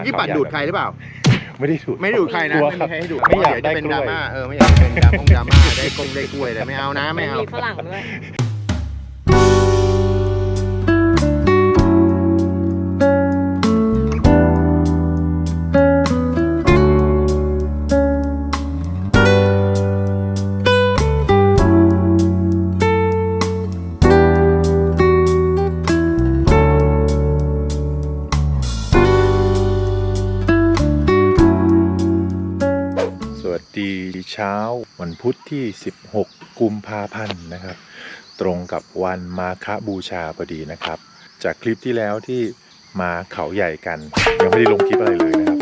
มื่อกี้ปัดดูดใครหรือเปล่า ไม่ได้ดูด ไม่ได้ดูดใครนะ กลัวไม่ครัมีบใครให้ดูดไม่อยากเดี๋ยวจะเป็นได้ดกล้วยราม่า เออ ไม่อยากเป็นดราม่งดราม่าได้กงได้กล้วยแต่ไม่เอานะ ไม่เอา มีฝรั่งด้วย พุธที่ 16 กุมภาพันธ์นะครับ ตรงกับวันมาฆบูชาพอดีนะครับ จากคลิปที่แล้วที่มาเขาใหญ่กัน ยังไม่ได้ลงคลิปอะไรเลยนะครับ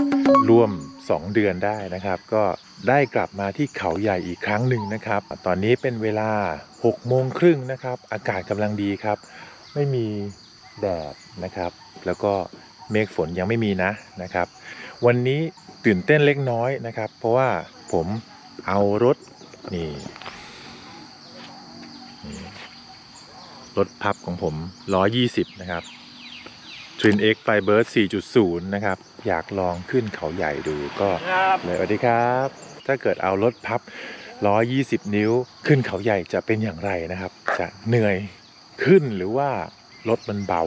ร่วม 2 เดือนได้นะครับ ก็ได้กลับมาที่เขาใหญ่อีกครั้งหนึ่งนะครับ ตอนนี้เป็นเวลา6โมงครึ่งนะครับ อากาศกำลังดีครับ ไม่มีแดดนะครับ แล้วก็เมฆฝนยังไม่มีนะนะครับ วันนี้ตื่นเต้นเล็กน้อยนะครับ เพราะว่าผมเอารถ นี่นี่รถพับของผม 120 นะครับ Twin X Flybird 4.0 นะครับ อยากลองขึ้นเขาใหญ่ดูก็เลยสวัสดีครับ ถ้าเกิดเอารถพับ 120 นิ้วขึ้นเขาใหญ่จะเป็นอย่างไรนะครับ จะเหนื่อยขึ้นหรือว่ารถมันเบา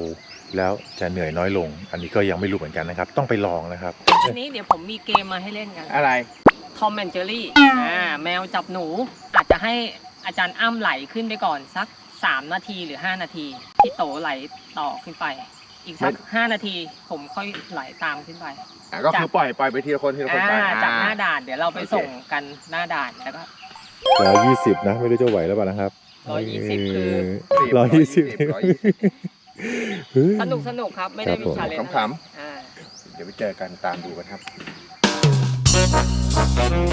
แล้วจะเหนื่อยน้อยลง อันนี้ก็ยังไม่รู้เหมือนกันนะครับ ต้องไปลองนะครับ ทีนี้เดี๋ยวผมมีเกมมาให้เล่นกัน อะไร ทอมแอนเจอรี่อ่าแมวจับหนู อาจจะให้อาจารย์อ้ำไหลขึ้นไปก่อนสัก 3 นาทีหรือ 5 นาที พี่โตไหลต่อขึ้นไป อีกสัก 5 นาทีผมค่อยไหลตามขึ้นไปอะก็คือปล่อยปล่อยไปทีละคนทีละคนอ่าไปจากหน้าอ่าด่านเดี๋ยวเราไปโอเคส่งกันหน้าด่านแล้วก็ ร้อยยี่สิบนะ ไม่รู้จะไหวแล้วเปล่านะครับ120คือ ร้อยยี่สิบร้อยยี่สิบสนุกสนุกครับไม่ได้ครับมีผม ชาเลนจ์ขำอ่า เดี๋ยวไปเจอกันตามดูกันครับ Thank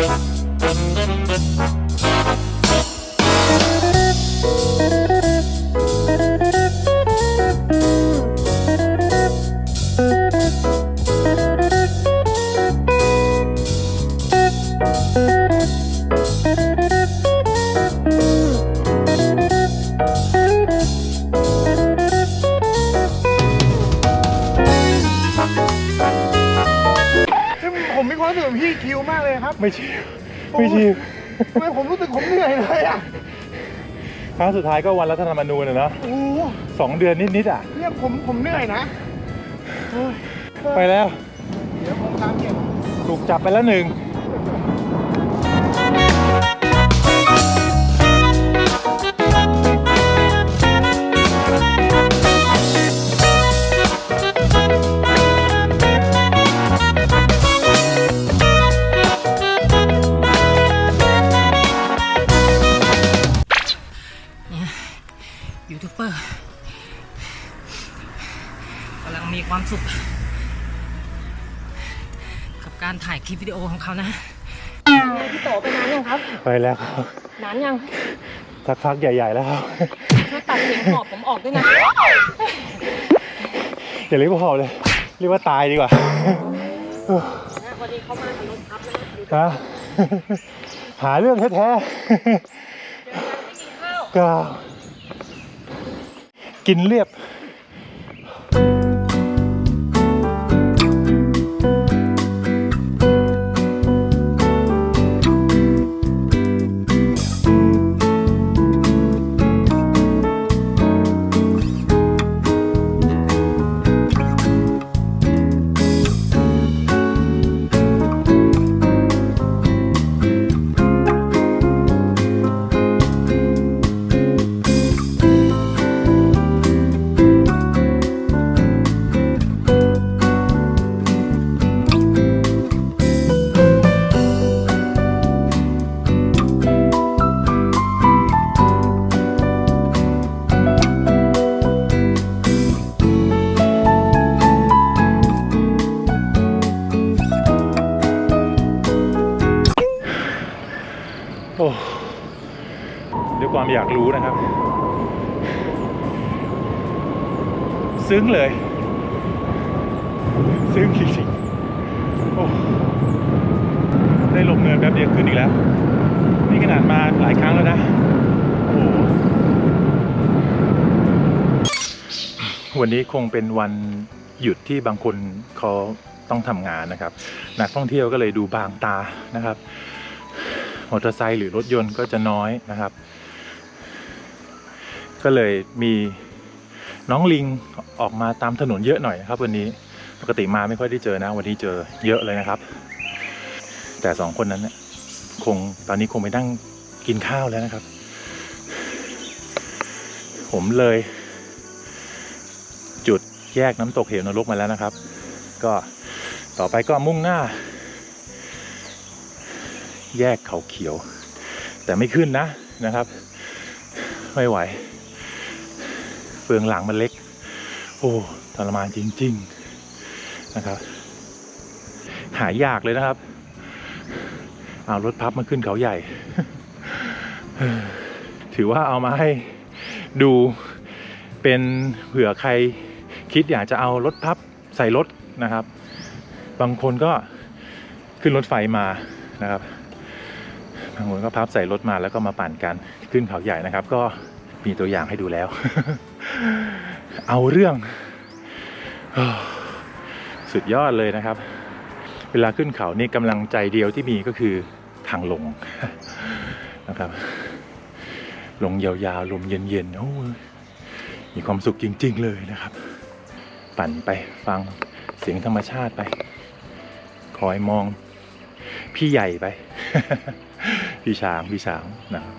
you. พี่คิวมากเลยครับ ไม่ชิวไม่ชิวทำไมผมรู้สึกผมเหนื่อยเลยอะครั้งสุดท้ายก็วันรัฐธรรมนูญนะเนาะโอ้โหสองเดือนนิดๆอะเนี่ยผมผมเหนื่อยนะเฮ้ยไปแล้ว เดี๋ยวผมตามเก็บถูกจับไปแล้วหนึ่ง ยูทูบเบอร์กำลังมีความสุข กับการถ่ายคลิปวิดีโอของเขานะพี่โตไปนานยังครับ ไปแล้วครับนานยังสักพักใหญ่ ๆ แล้วครับช่วยตัดเสียงหอบผมออกด้วยนะอย่าเรียกว่าหอบเลยเรียกว่าตายดีกว่าวันนี้เขามากับรถทับนะดูฮะหาเรื่องแท้เดี๋ยวไม่มีข้าวๆก็ กินเรียบ โอ้ด้วยความอยากรู้นะครับ ซึ้งเลย ซึ้งจริงๆโอ้ได้ลงเนินแป๊บเดียวขึ้นอีกแล้ว นี่ขนาดมาหลายครั้งแล้วนะ โอ้วันนี้คงเป็นวันหยุดที่บางคนเขาต้องทำงานนะครับ นักท่องเที่ยวก็เลยดูบางตานะครับ มอเตอร์ไซค์หรือรถยนต์ก็จะน้อยนะครับ ก็เลยมีน้องลิงออกมาตามถนนเยอะหน่อยครับ วันนี้ปกติมาไม่ค่อยได้เจอนะ วันนี้เจอเยอะเลยนะครับ แต่สองคนนั้นเนี่ยคงตอนนี้คงไปนั่งกินข้าวแล้วนะครับ ผมเลย จุดแยกน้ำตกเหวนรกมาแล้วนะครับ ก็ต่อไปก็มุ่งหน้า แยกเขาเขียว แต่ไม่ขึ้นนะนะครับ ไม่ไหว เฟืองหลังมันเล็ก โอ้ทรมานจริง ๆนะครับ หายากเลยนะครับ เอารถพับมาขึ้นเขาใหญ่ ถือว่าเอามาให้ดูเป็นเผื่อใครคิดอยากจะเอารถพับใส่รถนะครับ บางคนก็ขึ้นรถไฟมานะครับ บางคนก็พับใส่รถมาแล้วก็มาปั่นกันขึ้นเขาใหญ่นะครับ ก็มีตัวอย่างให้ดูแล้ว เอาเรื่อง สุดยอดเลยนะครับ เวลาขึ้นเขานี่กำลังใจเดียวที่มีก็คือทางลงนะครับ ลงยาวๆ ลมเย็นๆโอ้ยมีความสุขจริง ๆ เลยนะครับ ปั่นไปฟังเสียงธรรมชาติไป คอยมองพี่ใหญ่ไป พี่ช้างพี่ช้างนะครับ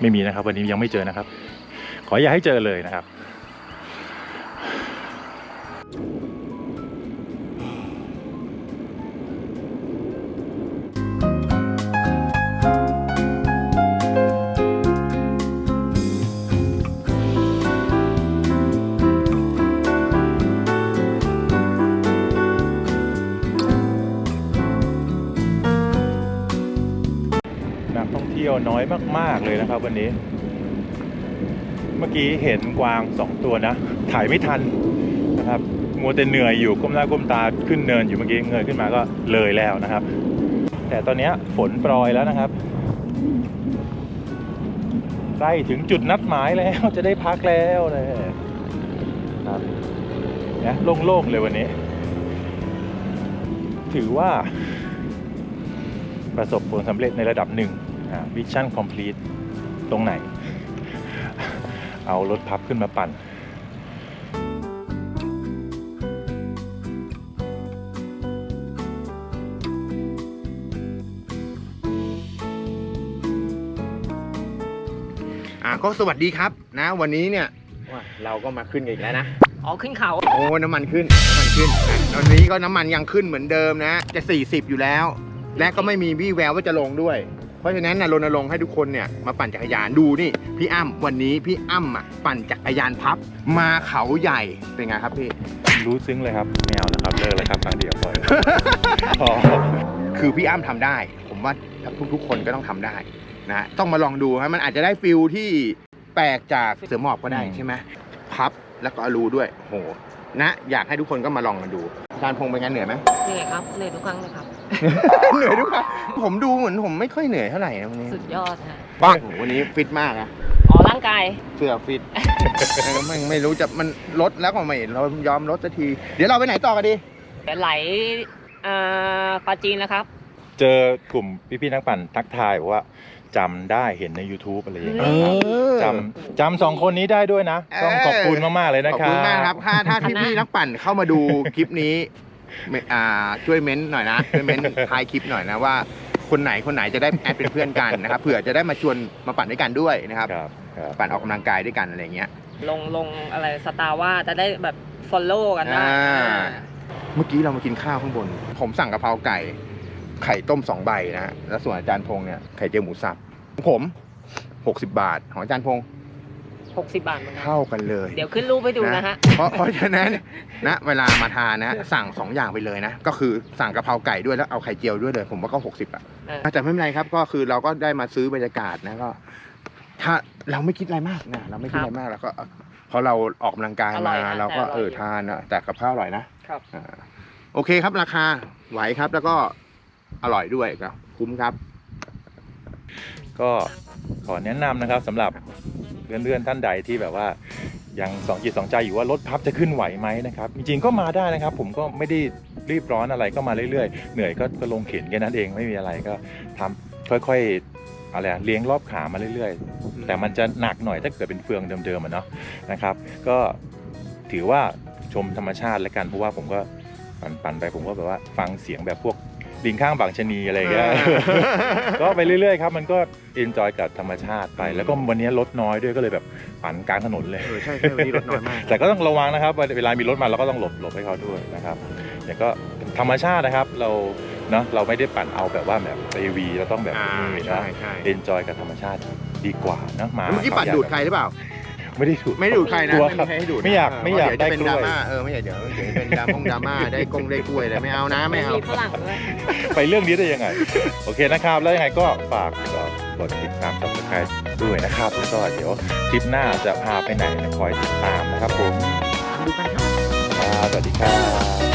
ไม่มีนะครับ วันนี้ยังไม่เจอนะครับ ขออย่าให้เจอเลยนะครับ เที่ยวน้อยมาก ๆ เลยนะครับ วันนี้ เมื่อกี้เห็นกวางสองตัวนะ ถ่ายไม่ทันนะครับ มัวแต่เหนื่อยอยู่ก้มหน้าก้มตาขึ้นเนินอยู่เมื่อกี้เงยขึ้นมาก็เลยแล้วนะครับ แต่ตอนนี้ฝนโปรยแล้วนะครับใกล้ถึงจุดนัดหมายแล้วจะได้พักแล้วเลยครับนี่ยโล่งๆเลยวันนี้ ถือว่าประสบผลสำเร็จในระดับหนึ่ง วิชั่นคอมพลีทตรงไหน เอารถพับขึ้นมาปั่นอ่าก็สวัสดีครับนะ วันนี้เนี่ยว่าเราก็มาขึ้นกันอีกแล้วนะ อ๋อขึ้นเขา โอ้น้ำมันขึ้นน้ำมันขึ้นนะวันนี้ก็น้ำมันยังขึ้นเหมือนเดิมนะ จะ 40 อยู่แล้ว และก็ไม่มีวี่แววว่าจะลงด้วย เพราะฉะนั้นนะรณรงค์ให้ทุกคนเนี่ยมาปั่นจักรยานดูนี่ พี่อ้ำวันนี้พี่อ้ำอะปั่นจักรยานพับ มาเขาใหญ่เป็นไงครับพี่ รู้ซึ้งเลยครับไม่เอาแล้วครับเลิกเลยครับครั้งเดียวพอแล้วพอคือพี่อ้ำทำได้ ผมว่าทุกๆคนก็ต้องทำได้นะต้องมาลองดูฮะมันอาจจะได้ฟิลที่แปลกจากเสือหมอบก็ได้ใช่ไหมพับแล้วก็อลูด้วยโหนะ อยากให้ทุกคนก็มาลองกันดูอาจารย์พงษ์เป็นไงเหนื่อยไหม เหนื่อยครับเหนื่อยทุกครั้งเลยครับ เหนื่อยด้วยครับผมดูเหมือนผมไม่ค่อยเหนื่อยเท่าไหร่นะวันนี้สุดยอดฮะปังวันนี้ฟิตมากนะอ๋อร่างกาย เสื้อฟิตไม่ไม่รู้จะมันลดแล้วก็ไม่เรายอมลดสักที เดี๋ยวเราไปไหนต่อกันดีไหลอ่าปลาจีนแล้วครับ เจอกลุ่มพี่ๆนักปั่นทักทายบอกว่าจำได้เห็นใน YouTube อะไรอย่างเงี้ยครับเออจำจำสองคนนี้ได้ด้วยนะ ต้องขอบคุณมาก ๆ เลยนะขอบครับคุณมากครับ ถ้าถ้าคณะพี่ๆนักปั่นเข้ามาดูคลิปนี้ ไม่อ่าช่วยเม้นต์หน่อยนะช่วยเม้นต์ท้ายคลิปหน่อยนะว่า คนไหนคนไหนจะได้แอดเป็นเพื่อนกันนะครับเผื่อจะได้มาชวนมาปั่นด้วยกันด้วยนะครับ ครับครับ ปั่นออกกำลังกายด้วยกันอะไรเงี้ย ลงลงอะไรสตาร์ว่าจะได้แบบ follow กันได้อ่าอ่าเมื่อกี้เรามากินข้าวข้างบน ผมสั่งกะเพราไก่ ไข่ต้มสองใบนะฮะแล้วส่วนอาจารย์พงษ์เนี่ยไข่เจียวหมูสับของผม60บาท ของอาจารย์พงษ์ 60 บาทเหมือนกันเท่ากันเลย เดี๋ยวขึ้นรูปให้ดูนะฮะ เพราะเพราะฉะนั้นนะเวลามาทานนะ สั่งสองอย่างไปเลยนะ ก็คือสั่งกะเพราไก่ด้วยแล้วเอาไข่เจียวด้วยเลย ผมว่าก็ 60อะเออ แต่ไม่เป็นไรครับก็คือเราก็ได้มาซื้อบรรยากาศนะก็ ถ้าเราไม่คิดอะไรมากนะเราไม่คิดอะไรมากแล้วก็เออพอเราออกกำลังกายอร่มาอยนะเราก็แต่อร่อย เอออยู่ทานนะแต่กับข้าวอร่อยนะครับ อ่าโอเคครับราคาไหวครับแล้วก็อร่อยด้วยครับคุ้มครับ ก็ขอแนะนำนะครับสำหรับ เพื่อนๆท่านใดที่แบบว่ายังสองจิตสองใจอยู่ว่ารถพับจะขึ้นไหวไหมนะครับจริงๆก็มาได้นะครับ ผมก็ไม่ได้รีบร้อนอะไรก็มาเรื่อยๆ เหนื่อยก็ก็ลงเข็นแค่นั้นเองไม่มีอะไรก็ทำค่อยๆอะไรเลี้ยงรอบขามาเรื่อยๆ แต่มันจะหนักหน่อยถ้าเกิดเป็นเฟืองเดิมๆอะเนาะนะครับ ก็ถือว่าชมธรรมชาติแล้วกันเพราะว่าผมก็ปั่นๆไปผมก็แบบว่าฟังเสียงแบบพวก ลิงข้างบางชะนีอะไรอย่างเงี้ย ก็ไปเรื่อยๆครับ มันก็เอนจอยกับธรรมชาติไป แล้วก็วันนี้รถน้อยด้วยก็เลยแบบปั่นกลางถนนเลย เออใช่ใช่วันนี้รถน้อยมาก แต่ก็ต้องระวังนะครับ เวลามีรถมาเราก็ต้องหลบหลบให้เขาด้วยนะครับอย่างก็ธรรมชาตินะครับ เราเนาะเราไม่ได้ปั่นเอาแบบว่าแบบเอวีเราต้องแบบอ่านี่ใช่นะใช่เอนจอยกับธรรมชาติดีกว่านะมาแล้วเมื่อกี้ปัดดูดใครหรือเปล่า ไม่ได้ดูดไม่ได้ดูดใครนะ กลัวไม่ครัมีบใครให้ดูดนะไม่อยากเไม่อยากเดี๋วจะเป็นได้ดกล้วยราม่าเออไม่อยากเดี๋ยวเดี๋ยวเป็นดราม่งดราม่าได้กงได้กล้วยอะไรไม่เอานะไม่เอา มีฝรั่งด้วย ไปเรื่องนี้ได้ยังไง โอเคนะครับ แล้วยังไงก็ฝากกดติดตาม subscribe ด้วยนะครับ แล้วก็เดี๋ยวคลิปหน้าจะพาไปไหนคอยติดตามนะครับผมดูกันครับ ครับสวัสดีครับ